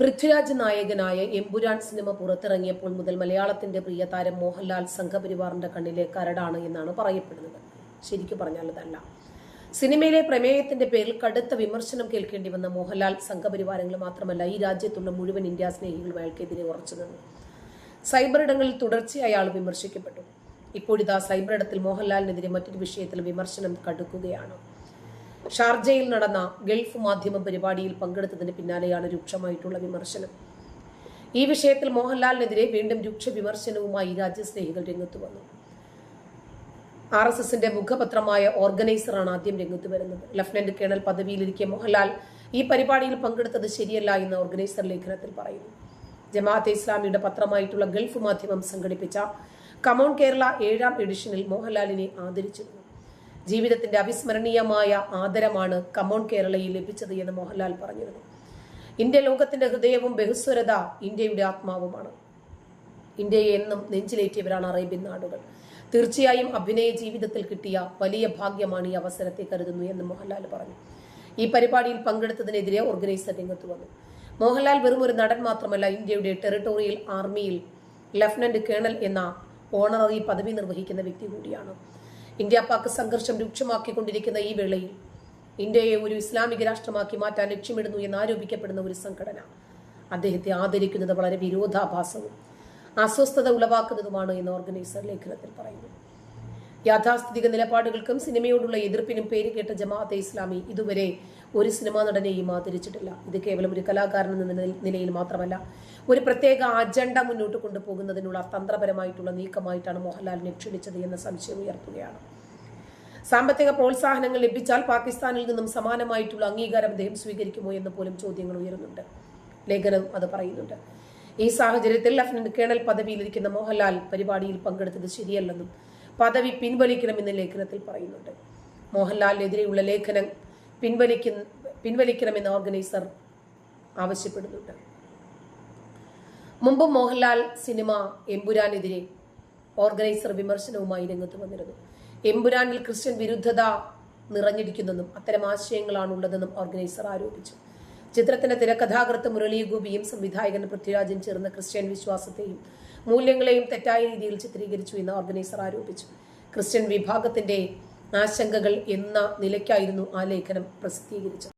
പൃഥ്വിരാജ് നായകനായ എമ്പുരാൻ സിനിമ പുറത്തിറങ്ങിയപ്പോൾ മുതൽ മലയാളത്തിന്റെ പ്രിയ താരം മോഹൻലാൽ സംഘപരിവാറിന്റെ കണ്ണിലെ കരടാണ് എന്നാണ് പറയപ്പെടുന്നത്. ശരിക്കും പറഞ്ഞാൽ അതല്ല. സിനിമയിലെ പ്രമേയത്തിന്റെ പേരിൽ കടുത്ത വിമർശനം കേൾക്കേണ്ടി വന്ന മോഹൻലാൽ സംഘപരിവാരങ്ങൾ മാത്രമല്ല ഈ രാജ്യത്തുള്ള മുഴുവൻ ഇന്ത്യ സ്നേഹികളും അയാൾക്കെതിരെ ഉറച്ചു നിന്നു. സൈബർ ഇടങ്ങളിൽ തുടർച്ചയായി അയാൾ വിമർശിക്കപ്പെട്ടു. ഇപ്പോഴിതാ സൈബർ ഇടത്തിൽ മോഹൻലാലിനെതിരെ മറ്റൊരു വിഷയത്തിൽ വിമർശനം കടുക്കുകയാണ്. ഷാർജയിൽ നടന്ന ഗൾഫ് മാധ്യമ പരിപാടിയിൽ പങ്കെടുത്തതിന് പിന്നാലെയാണ് രൂക്ഷമായിട്ടുള്ള വിമർശനം. ഈ വിഷയത്തിൽ മോഹൻലാലിനെതിരെ വീണ്ടും രൂക്ഷ വിമർശനവുമായി രാജ്യസ്നേഹികൾ രംഗത്ത് വന്നു. ആർ എസ് എസിന്റെ മുഖപത്രമായ ഓർഗനൈസറാണ് ആദ്യം രംഗത്ത് വരുന്നത്. ലഫ്റ്റനന്റ് കേണൽ പദവിയിലിരിക്കെ മോഹൻലാൽ ഈ പരിപാടിയിൽ പങ്കെടുത്തത് ശരിയല്ല എന്ന് ഓർഗനൈസർ ലേഖനത്തിൽ പറയുന്നു. ജമാഅത്തെ ഇസ്ലാമിയുടെ പത്രമായിട്ടുള്ള ഗൾഫ് മാധ്യമം സംഘടിപ്പിച്ച കമോൺ കേരള ഏഴാം എഡിഷനിൽ മോഹൻലാലിനെ ആദരിച്ചിരുന്നു. ജീവിതത്തിന്റെ അവിസ്മരണീയമായ ആദരമാണ് കമോൺ കേരളയിൽ ലഭിച്ചത് എന്ന് മോഹൻലാൽ പറഞ്ഞിരുന്നു. ഇന്ത്യ ലോകത്തിന്റെ ഹൃദയവും ബഹുസ്വരത ഇന്ത്യയുടെ ആത്മാവുമാണ്. ഇന്ത്യയെ എന്നും നെഞ്ചിലേറ്റിയവരാണ് അറേബ്യൻ നാടുകൾ. തീർച്ചയായും അഭിനയ ജീവിതത്തിൽ കിട്ടിയ വലിയ ഭാഗ്യമാണ് ഈ അവസരത്തെ കരുതുന്നു എന്ന് മോഹൻലാൽ പറഞ്ഞു. ഈ പരിപാടിയിൽ പങ്കെടുത്തതിനെതിരെ ഓർഗനൈസർ രംഗത്ത് വന്നു. മോഹൻലാൽ വെറും ഒരു നടൻ മാത്രമല്ല ഇന്ത്യയുടെ ടെറിട്ടോറിയൽ ആർമിയിൽ ലഫ്റ്റനന്റ് കേണൽ എന്ന ഓണററി പദവി നിർവഹിക്കുന്ന വ്യക്തി കൂടിയാണ്. ഇന്ത്യ പാക് സംഘർഷം രൂക്ഷമാക്കിക്കൊണ്ടിരിക്കുന്ന ഈ വേളയിൽ ഇന്ത്യയെ ഒരു ഇസ്ലാമിക രാഷ്ട്രമാക്കി മാറ്റാൻ ലക്ഷ്യമിടുന്നു എന്ന് ആരോപിക്കപ്പെടുന്ന ഒരു സംഘടന. അദ്ദേഹത്തെ ആദരിക്കുന്നത് വളരെ വിരോധാഭാസവും അസ്വസ്ഥത ഉളവാക്കുന്നതുമാണ് എന്ന് ഓർഗനൈസർ ലേഖനത്തിൽ പറയുന്നു. യാഥാസ്ഥിതിക നിലപാടുകൾക്കും സിനിമയോടുള്ള എതിർപ്പിനും പേരുകേട്ട ജമാഅത്തെ ഇസ്ലാമി ഇതുവരെ ഒരു സിനിമാ നടനെയും ആദരിച്ചിട്ടില്ല. ഇത് കേവലം ഒരു കലാകാരൻ എന്ന നിലയിൽ മാത്രമല്ല ഒരു പ്രത്യേക അജണ്ട മുന്നോട്ട് കൊണ്ടുപോകുന്നതിനുള്ള തന്ത്രപരമായിട്ടുള്ള നീക്കമായിട്ടാണ് മോഹൻലാലിനെ ക്ഷണിച്ചത് എന്ന സംശയം ഉയർത്തുകയാണ്. സാമ്പത്തിക പ്രോത്സാഹനങ്ങൾ ലഭിച്ചാൽ പാകിസ്ഥാനിൽ നിന്നും സമാനമായിട്ടുള്ള അംഗീകാരം അദ്ദേഹം സ്വീകരിക്കുമോ എന്ന് പോലും ചോദ്യങ്ങൾ ഉയരുന്നുണ്ട്. ലേഖനം അത് പറയുന്നുണ്ട്. ഈ സാഹചര്യത്തിൽ ലഫ്റ്റനന്റ് കേണൽ പദവിയിലിരിക്കുന്ന മോഹൻലാൽ പരിപാടിയിൽ പങ്കെടുത്തത് ശരിയല്ലെന്നും പദവി പിൻവലിക്കണമെന്ന് ലേഖനത്തിൽ പറയുന്നുണ്ട്. മോഹൻലാലിനെതിരെയുള്ള ലേഖനം പിൻവലിക്കുന്ന പിൻവലിക്കണമെന്ന് ഓർഗനൈസർ ആവശ്യപ്പെടുന്നുണ്ട്. മുമ്പ് മോഹൻലാൽ സിനിമ എമ്പുരാനെതിരെ ഓർഗനൈസർ വിമർശനവുമായി രംഗത്ത് വന്നിരുന്നു. എമ്പുരാനിൽ ക്രിസ്ത്യൻ വിരുദ്ധത നിറഞ്ഞിരിക്കുന്നെന്നും അത്തരം ആശയങ്ങളാണുള്ളതെന്നും ഓർഗനൈസർ ആരോപിച്ചു. ചിത്രത്തിന്റെ തിരക്കഥാകൃത്ത് മുരളി ഗോപിയും സംവിധായകൻ പൃഥ്വിരാജും ചേർന്ന ക്രിസ്ത്യൻ വിശ്വാസത്തെയും മൂല്യങ്ങളെയും തെറ്റായ രീതിയിൽ ചിത്രീകരിച്ചു എന്ന് ഓർഗനൈസർ ആരോപിച്ചു. ക്രിസ്ത്യൻ വിഭാഗത്തിന്റെ ആശങ്കകൾ എന്ന നിലയ്ക്കായിരുന്നു ആ ലേഖനം പ്രസിദ്ധീകരിച്ചത്.